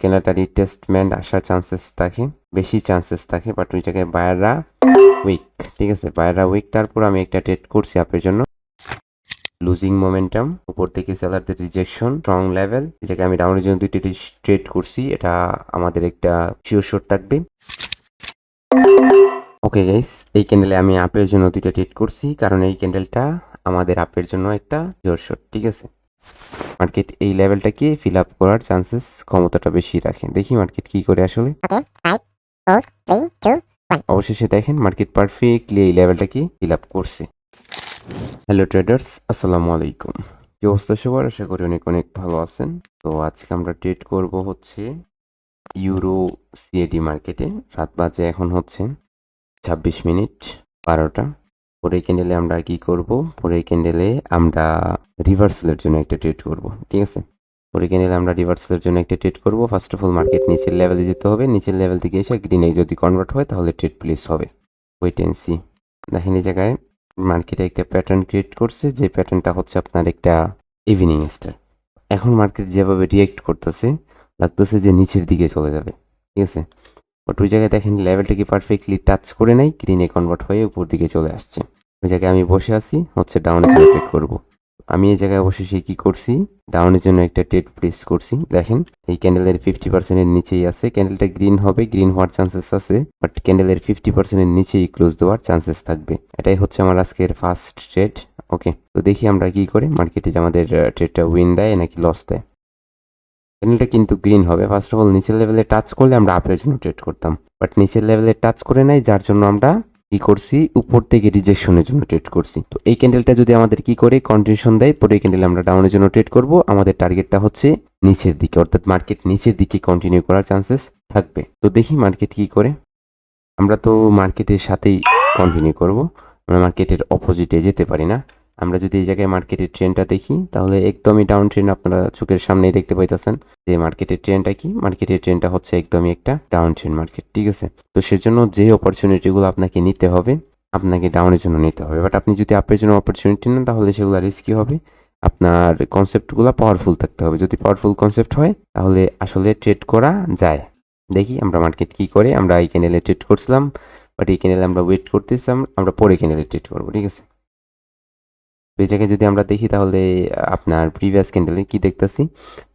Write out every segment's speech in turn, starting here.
ক্যান্ডেলটা রিটেস্টমেন্ট আসার চান্সেস থাকে, বেশি চান্সেস থাকে বাট ওই জায়গায় বায়াররা উইক ঠিক আছে? বায়াররা উইক তারপর আমি একটা ট্রেড করছি আপনার জন্য। লুজিং মোমেন্টাম উপর থেকে সেলারদের রিজেকশন স্ট্রং লেভেল এই জায়গায় আমি ডাউনের জন্য দুইটি ট্রেড করছি, এটা আমাদের একটা শিওর শোর থাকবে। ওকে গাইস এই ক্যান্ডেলে আমি আপের জন্য দুইটা ট্রেড করছি, কারণ এই ক্যান্ডেলটা আমাদের আপের জন্য একটা শিওর শোর ঠিক আছে? মার্কেট এই লেভেলটাকে ফিল আপ করার চান্সেস ক্ষমতাটা বেশি রাখে? দেখি মার্কেট কি করে আসলে। অবশেষে দেখেন মার্কেট পারফেক্টলি এই লেভেলটাকে ফিল আপ করছে। হ্যালো ট্রেডার্স আসসালামু আলাইকুম। কি অবস্থা সবার? আশা করি অনেক অনেক ভালো আছেন। তো আজকে আমরা ট্রেড করব হচ্ছে ইউরো সিএডি মার্কেটে রাত বাজে এখন হচ্ছে ছাব্বিশ মিনিট বারোটা। পরে ক্যান্ডেলে আমরা কি করব? পরে ক্যান্ডেলে আমরা রিভার্সালের জন্য একটা ট্রেড করব, ঠিক আছে? পরে ক্যান্ডেলে আমরা রিভার্সালের জন্য একটা ট্রেড করব। ফার্স্ট অফ অল মার্কেট নিচের লেভেলে যেতে হবে। নিচের লেভেল থেকে এসে গ্রিনে যদি কনভার্ট হয়, তাহলে ট্রেড প্লেস হবে। ওয়েট এন্ড সি দেখেন এই জায়গায় মার্কেটে একটা প্যাটার্ন ক্রিয়েট করছে, যে প্যাটার্নটা হচ্ছে আপনার একটা ইভিনিং স্টার এখন মার্কেট যেভাবে রিয়েক্ট করতেছে, লাগতেছে যে নিচের দিকে চলে যাবে, ঠিক আছে? বাট ওই জায়গায় দেখেন লেভেলটা কি পারফেক্টলি টাচ করে নাই গ্রিনে কনভার্ট হয়ে উপর দিকে চলে আসছে। ওই জায়গায় আমি বসে আছি, হচ্ছে ডাউনের জন্য ট্রেড করব। আমি এই জায়গায় বসে সে কি করছি ডাউনের জন্য একটা ট্রেড প্লেস করছি, দেখেন। এই ক্যান্ডেলের ফিফটি পার্সেন্টের নিচেই আছে। ক্যান্ডেলটা গ্রিন হবে গ্রিন হওয়ার চান্সেস আছে বাট ক্যান্ডেলের ফিফটি পার্সেন্টের নিচেই ক্লোজ দেওয়ার চান্সেস থাকবে। এটাই হচ্ছে আমার আজকের ফার্স্ট ট্রেড ওকে তো দেখি আমরা কি করে মার্কেটে যে আমাদের ট্রেডটা উইন দেয় নাকি লস দেয়। ক্যান্ডেলটা কিন্তু গ্রিন হবে। ফার্স্ট অফ অল নিচের লেভেলে টাচ করলে আমরা আপের জন্য ট্রেড করতাম বাট নিচের লেভেলে টাচ করে নাই, যার জন্য আমরা কি করছি? উপর থেকে রিজেকশনের জন্য ট্রেড করছি। তো এই ক্যান্ডেলটা যদি আমাদের কি করে কন্টিনিউশন দেয় পরে ক্যান্ডেল আমরা ডাউনের জন্য ট্রেড করব। আমাদের টার্গেটটা হচ্ছে নিচের দিকে, অর্থাৎ মার্কেট নিচের দিকে কন্টিনিউ করার চান্সেস থাকবে। তো দেখি মার্কেট কি করে। আমরা তো মার্কেটের সাথেই কন্টিনিউ করব। আমরা মার্কেটের অপোজিটে যেতে পারি না। আমরা যদি এই জায়গায় মার্কেটের ট্রেনটা দেখি, তাহলে একদমই ডাউন ট্রেন আপনারা চোখের সামনেই দেখতে পাইতেছেন যে মার্কেটের ট্রেনটা কি? মার্কেটের ট্রেনটা হচ্ছে একদমই একটা ডাউন ট্রেন মার্কেট ঠিক আছে? তো সেজন্য যে অপরচুনিটিগুলো আপনাকে নিতে হবে, আপনাকে ডাউনের জন্য নিতে হবে। বাট আপনি যদি আপের জন্য অপরচুনিটি নেন, তাহলে সেগুলো রিস্কি হবে। আপনার কনসেপ্টগুলো পাওয়ারফুল থাকতে হবে। যদি পাওয়ারফুল কনসেপ্ট হয়, তাহলে আসলে ট্রেড করা যায়। দেখি আমরা মার্কেট কি করে, আমরা এই ক্যানেলে ট্রেড করছিলাম বাট এই ক্যানেলে আমরা ওয়েট করতেছিলাম, আমরা পরে ক্যানেলে ট্রেড করব, ঠিক আছে? জায়গায় যদি আমরা দেখি তাহলে আপনার প্রিভিয়াস ক্যান্ডেলে কি দেখতেছি?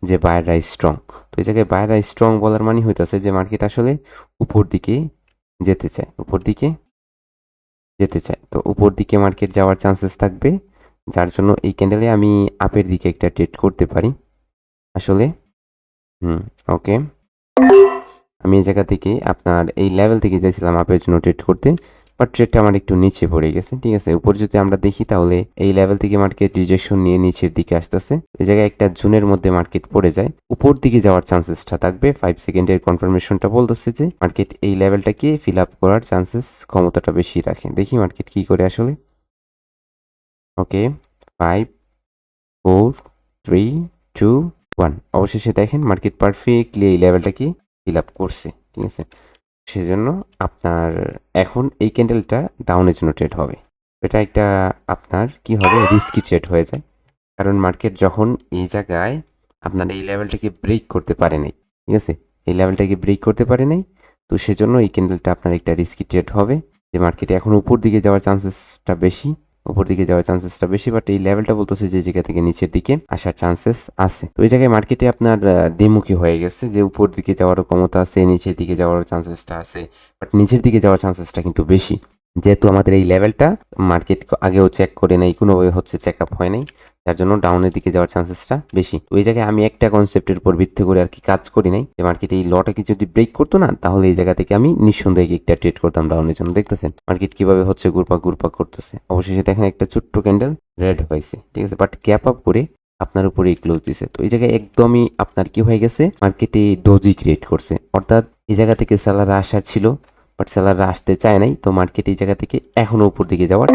যে বায়াররা স্ট্রং তো জায়গায় বায়াররা স্ট্রং বলার মানে হইতেছে যে মার্কেট আসলে উপর দিকে যেতে চায়, উপর দিকে যেতে চায়। তো উপর দিকে মার্কেট যাওয়ার চান্সেস থাকবে, যার জন্য এই ক্যান্ডেলে আমি আপের দিকে একটা ট্রেড করতে পারি। আসলে, হুম ওকে আমি এই জায়গা থেকে আপনার এই লেভেল থেকে যাইছিলাম আপের জন্য ট্রেড করতে। বাট ট্রেডটা আমার একটু নিচে পড়ে গেছে, ঠিক আছে? উপর যদি আমরা দেখি তাহলে এই লেভেল থেকে মার্কেট রিজেকশন নিয়ে নিচের দিকে আসতেছে। এই জায়গায় একটা জুনের মধ্যে মার্কেট পড়ে যায়। উপর দিকে যাওয়ার চান্সেসটা থাকবে। ফাইভ সেকেন্ডের কনফার্মেশনটা বলতেছে যে মার্কেট এই লেভেলটাকে ফিল আপ করার চান্সেস ক্ষমতাটা বেশি রাখে। দেখি মার্কেট কি করে আসলে। Okay five four three two one অবশেষে দেখেন মার্কেট পারফেক্টলি এই লেভেলটাকে ফিল আপ করছে, ঠিক আছে? সেজন্য আপনার এখন এই ক্যান্ডেলটা ডাউনের জন্য ট্রেড হবে। এটা একটা আপনার কি হবে? রিস্কি ট্রেড হয়ে যায়। কারণ মার্কেট যখন এই জায়গায় আপনার এই লেভেলটাকে ব্রেক করতে পারে নাই, ঠিক আছে? এই লেভেলটাকে ব্রেক করতে পারে নাই, তো সেজন্য এই ক্যান্ডেলটা আপনার একটা রিস্কি ট্রেড হবে। যে মার্কেটে এখন উপর দিকে যাওয়ার চান্সেসটা বেশি উপর দিকে যাওয়ার চান্সেসটা বেশি বাট এই লেভেলটা বলতেছে যে জায়গা থেকে নিচের দিকে আসার চান্সেস আছে। তো এই জায়গায় মার্কেটে আপনার দ্বিমুখী হয়ে গেছে যে উপর দিকে যাওয়ারও ক্ষমতা আছে, নিচের দিকে যাওয়ারও চান্সেসটা আছে বাট নিচের দিকে যাওয়ার চান্সেসটা কিন্তু বেশি। যেহেতু আমাদের এই লেভেলটা মার্কেট আগেও চেক করে নাই, কোনোভাবে হচ্ছে চেক আপ হয় নাই। যার জন্য ডাউনের দিকে যাওয়ার চান্সেসটা বেশি। এই জায়গায় আমি একটা কনসেপ্টের উপর ভিত্তি করে আর কি কাজ করি নাই। যে মার্কেট এই লটাকে যদি ব্রেক করতো না, তাহলে এই জায়গা থেকে আমি নিঃসন্দেহে একটা ট্রেড করতাম ডাউনের জন্য, দেখতেছেন? মার্কেট কীভাবে হচ্ছে গুরপাক গুরপাক করতেছে। অবশেষে দেখেন একটা ছোট্ট ক্যান্ডেল রেড হয়েছে, ঠিক আছে? বাট ক্যাপ আপ করে আপনার উপরে ক্লোজ দিছে। তো এই জায়গায় একদমই আপনার কি হয়ে গেছে? মার্কেটে ডোজি ক্রিয়েট করছে। অর্থাৎ এই জায়গা থেকে সেলাররা আসার ছিল বাট সেলাররা আসতে চায় নাই, তো মার্কেট এই জায়গা থেকে এখনও উপর দিকে যাওয়ার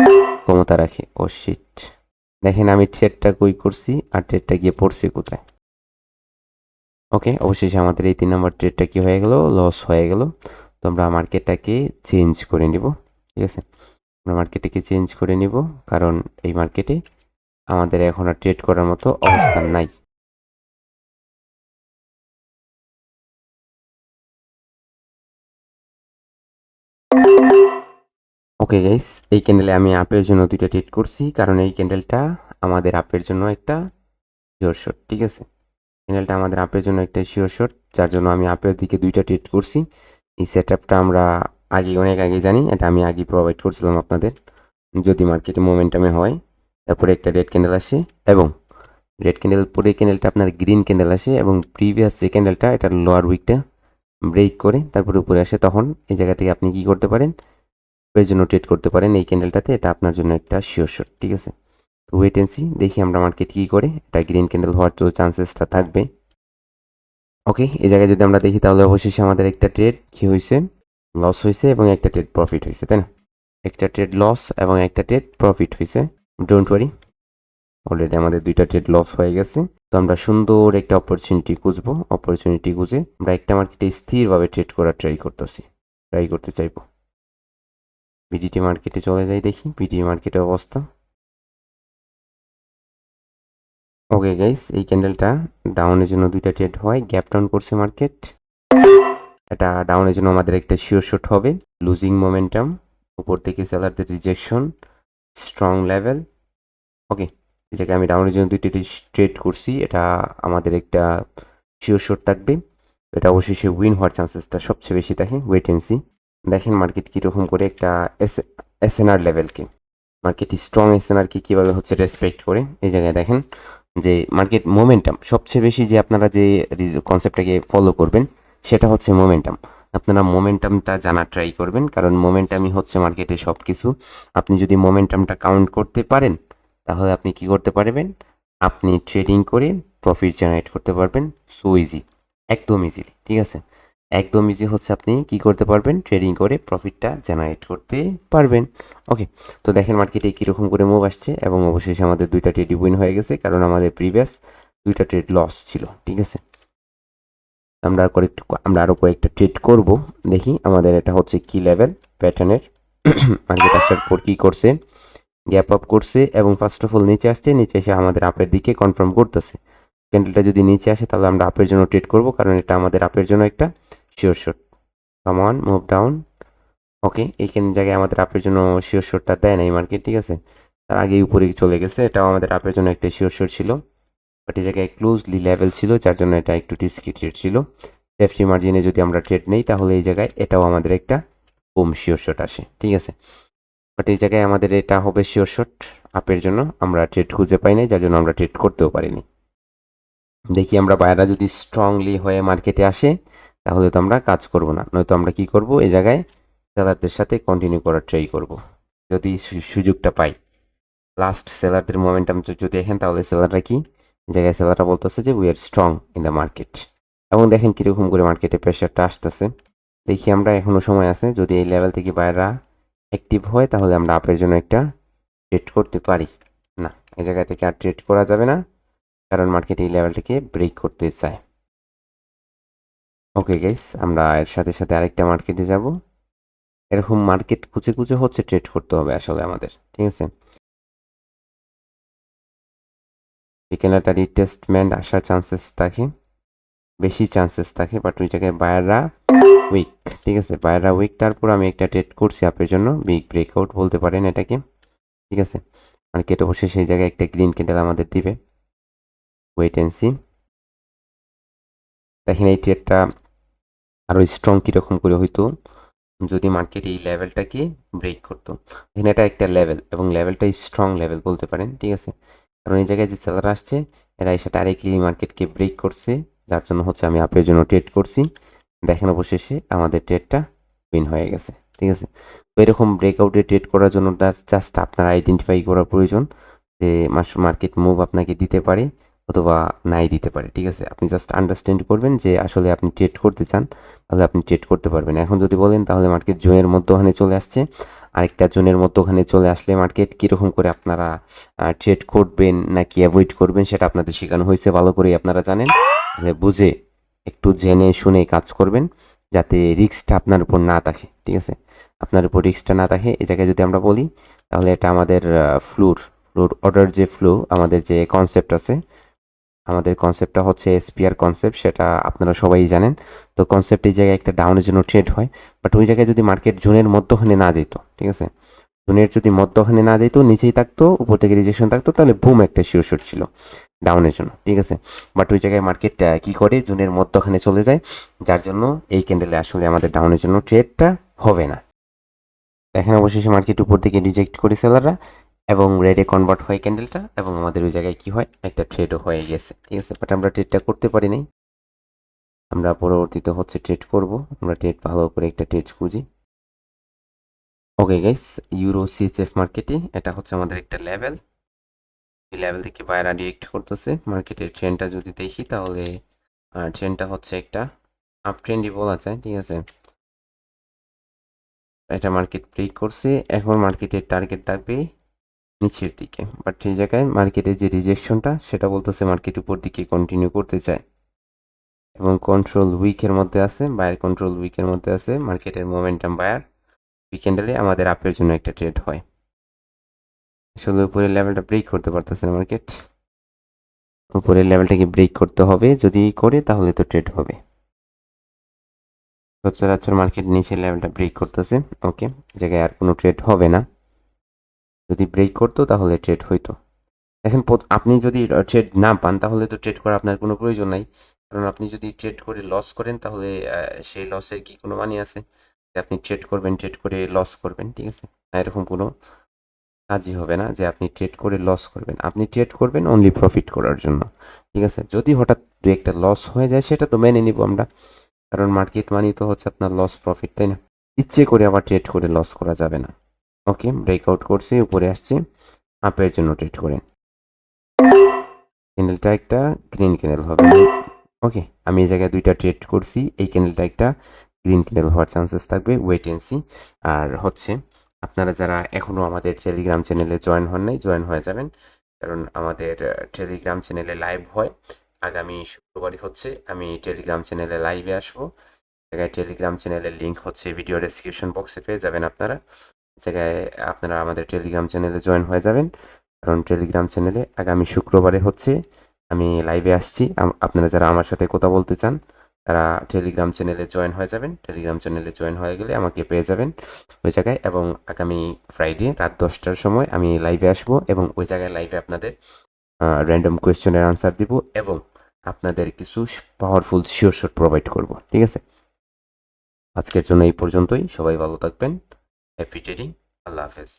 ক্ষমতা রাখে। ও শিট দেখেন আমি ট্রেডটা কই করছি আর ট্রেডটা গিয়ে পড়ছি কোথায়? ওকে, অবশেষে আমাদের এই তিন নম্বর ট্রেডটা কি হয়ে গেল? লস হয়ে গেল। তো আমরা মার্কেটটাকে চেঞ্জ করে নিব, ঠিক আছে? আমরা মার্কেটটাকে চেঞ্জ করে নিব, কারণ এই মার্কেটে আমাদের এখন আর ট্রেড করার মতো অবস্থান নাই। Thank you. ওকে গাইস এই ক্যান্ডেলে আমি আপের জন্য দুইটা ট্রেড করছি। কারণ এই ক্যান্ডেলটা আমাদের আপের জন্য একটা শিওর শট ঠিক আছে? ক্যান্ডেলটা আমাদের আপের জন্য একটা শিওর শট যার জন্য আমি আপের দিকে দুইটা ট্রেড করছি। এই সেট আমরা আগে, অনেক আগে জানি, এটা আমি আগে প্রোভাইড করছিলাম আপনাদের। যদি মার্কেটে মোমেন্টামে হয়, তারপরে একটা রেড ক্যান্ডেল আসে এবং রেড ক্যান্ডেল পরে ক্যান্ডেলটা আপনার গ্রিন ক্যান্ডেল আসে এবং প্রিভিয়াস যে ক্যান্ডেলটা এটার লোয়ার উইকটা ব্রেক করে, তারপরে উপরে আসে, তখন এই জায়গা থেকে আপনি কি করতে পারেন? জন্য ট্রেড করতে পারেন এই ক্যান্ডেলটাতে এটা আপনার জন্য একটা শিওর শট ঠিক আছে? তো ওয়েট এন্ড সি দেখি আমরা মার্কেট কী করে। এটা গ্রিন ক্যান্ডেল হওয়ার তো চান্সেসটা থাকবে। ওকে এই জায়গায় যদি আমরা দেখি, তাহলে অবশেষে আমাদের একটা ট্রেড কী হয়েছে? লস হয়েছে এবং একটা ট্রেড প্রফিট হয়েছে, তাই না? একটা ট্রেড লস এবং একটা ট্রেড প্রফিট হয়েছে। ডোন্ট ওয়ারি অলরেডি আমাদের দুইটা ট্রেড লস হয়ে গেছে। তো আমরা সুন্দর একটা অপরচুনিটি খুঁজবো। অপরচুনিটি খুঁজে আমরা একটা মার্কেটে স্থিরভাবে ট্রেড করার ট্রাই করতেছি। ট্রাই করতে চাইব। বিডিটি মার্কেটে চলে যাই দেখি বিডিটি মার্কেটের অবস্থা। ওকে গাইস এই ক্যান্ডেলটা ডাউনের জন্য দুইটা ট্রেড হয় গ্যাপ ডাউন করছে মার্কেট এটা ডাউনের জন্য আমাদের একটা শিওর শট হবে লুজিং মোমেন্টাম উপর থেকে সেলারদের রিজেকশন স্ট্রং লেভেল ওকে জায়গায় আমি ডাউনের জন্য দুইটা ট্রেড করছি, এটা আমাদের একটা শিওর শট থাকবে। এটা অবশেষে উইন হওয়ার চান্সেসটা সবচেয়ে বেশি থাকে ওয়েট দেখেন মার্কেট কীরকম করে একটা এস এসএনআর লেভেলকে মার্কেট স্ট্রং এসএনআরকে কীভাবে হচ্ছে রেসপেক্ট করে? এই জায়গায় দেখেন যে মার্কেট মোমেন্টাম সবচেয়ে বেশি যে আপনারা যে কনসেপ্টটাকে ফলো করবেন, সেটা হচ্ছে মোমেন্টাম আপনারা মোমেন্টামটা জানার ট্রাই করবেন, কারণ মোমেন্টামই হচ্ছে মার্কেটে সব কিছু আপনি যদি মোমেন্টামটা কাউন্ট করতে পারেন, তাহলে আপনি কি করতে পারবেন? আপনি ট্রেডিং করে প্রফিট জেনারেট করতে পারবেন। সো ইজি একদম ইজিলি ঠিক আছে? একদম ইজি হচ্ছে আপনি কি করতে পারবেন? ট্রেডিং করে প্রফিটটা জেনারেট করতে পারবেন। ওকে তো দেখেন মার্কেটে কীরকম করে মুভ আসছে এবং অবশেষে আমাদের দুইটা ট্রেড উইন হয়ে গেছে, কারণ আমাদের প্রিভিয়াস দুইটা ট্রেড লস ছিল, ঠিক আছে? আমরা আর কয়েকটু আমরা আরও কয়েকটা ট্রেড করব, দেখি আমাদের এটা হচ্ছে কি লেভেল প্যাটার্নের মার্কেট আসার পর কী করছে? গ্যাপ আপ করছে এবং ফার্স্ট অফ অল নিচে আসছে, নিচে এসে আমাদের আপের দিকে কনফার্ম করতেছে। ক্যান্ডেলটা যদি নিচে আসে, তাহলে আমরা আপের জন্য ট্রেড করব, কারণ এটা আমাদের আপের জন্য একটা sure shot come on move ওকে এইখানে জায়গায় আমাদের আপের জন্য শিওর শটটা দেয় না এই মার্কেট ঠিক আছে? তার আগে উপরে চলে গেছে, এটাও আমাদের আপের জন্য একটা শিওর শট ছিল। বাট এই জায়গায় ক্লোজলি লেভেল ছিল, যার জন্য এটা একটু টিস্কি ট্রেড ছিল। সেফটি মার্জিনে যদি আমরা ট্রেড নেই, তাহলে এই জায়গায় এটাও আমাদের একটা কম শিওর শট আসে, ঠিক আছে? বাট এই জায়গায় আমাদের এটা হবে শিওর শট আপের জন্য। আমরা ট্রেড খুঁজে পাই নাই, যার জন্য আমরা ট্রেড করতেও পারিনি। দেখি আমরা বাইরা যদি স্ট্রংলি হয়ে মার্কেটে আসে তাহলে তো আমরা কাজ করব না। নয়তো আমরা কি করব? এই জায়গায় সেলারদের সাথে কন্টিনিউ করার ট্রাই করব। যদি সুযোগটা পাই। লাস্ট সেলারদের মোমেন্টাম যদি দেখেন, তাহলে সেলাররা কি? জায়গায় সেলাররা বলতেছে যে we are strong in the market এবং দেখেন কীরকম করে মার্কেটে প্রেশারটা আসতেছে। দেখি আমরা এখনও সময় আছে। যদি এই লেভেল থেকে বাইরা অ্যাক্টিভ হয়, তাহলে আমরা আপের জন্য একটা ট্রেড করতে পারি। না, এই জায়গা থেকে আর ট্রেড করা যাবে না। কারণ মার্কেট এই লেভেলটাকে ব্রেক করতে চায়। ওকে গাইস আমরা এর সাথে সাথে আরেকটা মার্কেটে যাব। এরকম মার্কেট কুচে কুচে হচ্ছে ট্রেড করতে হবে আসলে আমাদের, ঠিক আছে? একটা রিটেস্টমেন্ট আসার চান্সেস থাকে, বেশি চান্সেস থাকে বাট ওই জায়গায় বায়াররা উইক ঠিক আছে? বায়াররা উইক তারপর আমি একটা ট্রেড করছি আপনার জন্য বিগ ব্রেকআউট বলতে পারেন এটাকে, ঠিক আছে? মার্কেট অবশ্যই সেই জায়গায় একটা গ্রিন ক্যান্ডেল আমাদের দিবে। ওয়েট অ্যান্ড সি দেখেন এই ট্রেডটা আরও স্ট্রং কীরকম করে হইতো যদি মার্কেট এই লেভেলটাকে ব্রেক করতো। এখানে এটা একটা লেভেল এবং লেভেলটা স্ট্রং লেভেল বলতে পারেন, ঠিক আছে? কারণ এই জায়গায় যে সেলার আসছে, এরা এসে ডাইরেক্টলি মার্কেটকে ব্রেক করছে, যার জন্য হচ্ছে আমি আপের জন্য ট্রেড করছি। দেখেন অবশেষে আমাদের ট্রেডটা উইন হয়ে গেছে, ঠিক আছে? তো এরকম ব্রেকআউটে ট্রেড করার জন্য জাস্ট আপনার আইডেন্টিফাই করা প্রয়োজন যে মার্কেট মুভ আপনাকে দিতে পারে। অথবা নাই দিতে পারে, ঠিক আছে? আপনি জাস্ট আন্ডারস্ট্যান্ড করবেন যে আসলে আপনি ট্রেড করতে চান, তাহলে আপনি ট্রেড করতে পারবেন। এখন যদি বলেন, তাহলে মার্কেট জোনের মধ্যখানে চলে আসছে। আরেকটা জোনের মধ্যখানে চলে আসলে মার্কেট কীরকম করে আপনারা ট্রেড করবেন নাকি অ্যাভয়েড করবেন, সেটা আপনাদের শেখানো হয়েছে, ভালো করেই আপনারা জানেন। তাহলে বুঝে, একটু জেনে শুনে কাজ করবেন, যাতে রিক্সটা আপনার উপর না থাকে, ঠিক আছে? আপনার উপর রিক্সটা না থাকে, এই জায়গায় যদি আমরা বলি, তাহলে এটা আমাদের ফ্লুর ফ্লুর অর্ডার যে ফ্লো আমাদের যে কনসেপ্ট আছে আমাদের কনসেপ্টটা হচ্ছে এসপিআর কনসেপ্ট সেটা আপনারা সবাই জানেন। তো কনসেপ্ট এই জায়গায় একটা ডাউনের জন্য ট্রেড হয় বাট ওই জায়গায় যদি মার্কেট জোনের মধ্যখানে না যেত, ঠিক আছে? জুনের যদি মধ্যখানে না যেত, নিচেই থাকতো, উপর থেকে রিজেকশন থাকতো, তাহলে বুম একটা শিওর ছিল ডাউনের জন্য, ঠিক আছে? বাট ওই জায়গায় মার্কেট কি করে? জোনের মধ্যখানে চলে যায়, যার জন্য এই ক্যান্ডেলে আসলে আমাদের ডাউনের জন্য ট্রেডটা হবে না। এখানে অবশেষে মার্কেট উপর থেকে রিজেক্ট করে সেলাররা এবং রেডে কনভার্ট হয় ক্যান্ডেলটা এবং আমাদের ওই জায়গায় কি হয়? একটা ট্রেডও হয়ে গেছে, ঠিক আছে? বাট আমরা ট্রেডটা করতে পারি নাই। আমরা পরবর্তীতে হচ্ছে ট্রেড করব। আমরা ট্রেড ভালো করে একটা ট্রেড খুঁজি। ওকে গাইস ইউরো সিএচএফ মার্কেটে এটা হচ্ছে আমাদের একটা লেভেল এই লেভেল থেকে বাইরে রিয়েক্ট করতেছে। মার্কেটের ট্রেনটা যদি দেখি তাহলে ট্রেনটা হচ্ছে একটা আপ ট্রেন্ডই বলা যায়, ঠিক আছে? এটা মার্কেট ব্রেক করছে। এখন মার্কেটের টার্গেট থাকবে নিচের দিকে। বাট সেই জায়গায় মার্কেটের যে রিজেকশনটা সেটা বলতেছে মার্কেট উপর দিকে কন্টিনিউ করতে চায়। এবং কন্ট্রোল উইকের মধ্যে আছে বায়ার কন্ট্রোল উইকের মধ্যে আছে মার্কেটের মোমেন্টাম বায়ার উইকেন্ডেলে আমাদের আপের জন্য একটা ট্রেড হয়। আসলে উপরের লেভেলটা ব্রেক করতে পারতেছে না মার্কেট উপরের লেভেলটাকে ব্রেক করতে হবে, যদি করে তাহলে তো ট্রেড হবে। সচরাচর মার্কেট নিচের লেভেলটা ব্রেক করতেছে ওকে জায়গায় আর কোনো ট্রেড হবে না। যদি ব্রেক করতো, তাহলে ট্রেড হইতো। দেখেন আপনি যদি ট্রেড না পান, তাহলে তো ট্রেড করার আপনার কোনো প্রয়োজন নাই। কারণ আপনি যদি ট্রেড করে লস করেন, তাহলে সেই লসের কি কোনো মানে আছে? যে আপনি ট্রেড করবেন ট্রেড করে লস করবেন, ঠিক আছে? এরকম কোনো কাজই হবে না যে আপনি ট্রেড করে লস করবেন। আপনি ট্রেড করবেন অনলি প্রফিট করার জন্য, ঠিক আছে? যদি হঠাৎ দু একটা লস হয়ে যায়, সেটা তো মেনে নিব আমরা। কারণ মার্কেট মানি তো হচ্ছে আপনার লস প্রফিট তাই না? ইচ্ছে করে আবার ট্রেড করে লস করা যাবে না। ওকে ব্রেকআউট করছি, উপরে আসছি। আপের জন্য ট্রেড করেন। ক্যান্ডেলটা একটা গ্রিন ক্যান্ডেল হবে। ওকে, আমি এই জায়গায় দুইটা ট্রেড করছি। এই ক্যান্ডেলটা একটা গ্রিন ক্যান্ডেল হওয়ার চান্সেস থাকবে ওয়েট এন্ড আর হচ্ছে, আপনারা যারা এখনও আমাদের টেলিগ্রাম চ্যানেলে জয়েন হন নাই জয়েন হয়ে যাবেন। কারণ আমাদের টেলিগ্রাম চ্যানেলে লাইভ হয়। আগামী শুক্রবারই হচ্ছে, আমি টেলিগ্রাম চ্যানেলে লাইভে আসব। জায়গায় টেলিগ্রাম চ্যানেলের লিঙ্ক হচ্ছে ভিডিও ডেসক্রিপশন বক্সে পেয়ে যাবেন আপনারা। জায়গায় আপনারা আমাদের টেলিগ্রাম চ্যানেলে জয়েন হয়ে যাবেন। কারণ টেলিগ্রাম চ্যানেলে আগামী শুক্রবারে হচ্ছে আমি লাইভে আসছি। আপনারা যারা আমার সাথে কথা বলতে চান, তারা টেলিগ্রাম চ্যানেলে জয়েন হয়ে যাবেন। টেলিগ্রাম চ্যানেলে জয়েন হয়ে গেলে আমাকে পেয়ে যাবেন ওই জায়গায়। এবং আগামী ফ্রাইডে রাত দশটার সময় আমি লাইভে আসব এবং ওই জায়গায় লাইভে আপনাদের র্যান্ডম কোয়েশ্চেনের আনসার দিব এবং আপনাদের কিছু পাওয়ারফুল শিওর শট প্রোভাইড করব। ঠিক আছে? আজকের জন্য এই পর্যন্তই। সবাই ভালো থাকবেন। হ্যাপি ট্রেডিং আল্লাহ হাফেজ